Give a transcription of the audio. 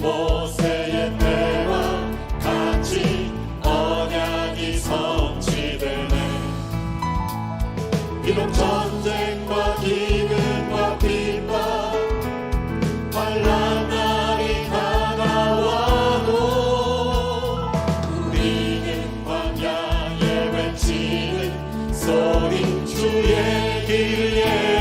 모세의 때와 같이 언약이 성취되네. 비록 전쟁과 기근과 비파 환란 날이 다가와도 우리는 광야에 외치는 소리 주의 길에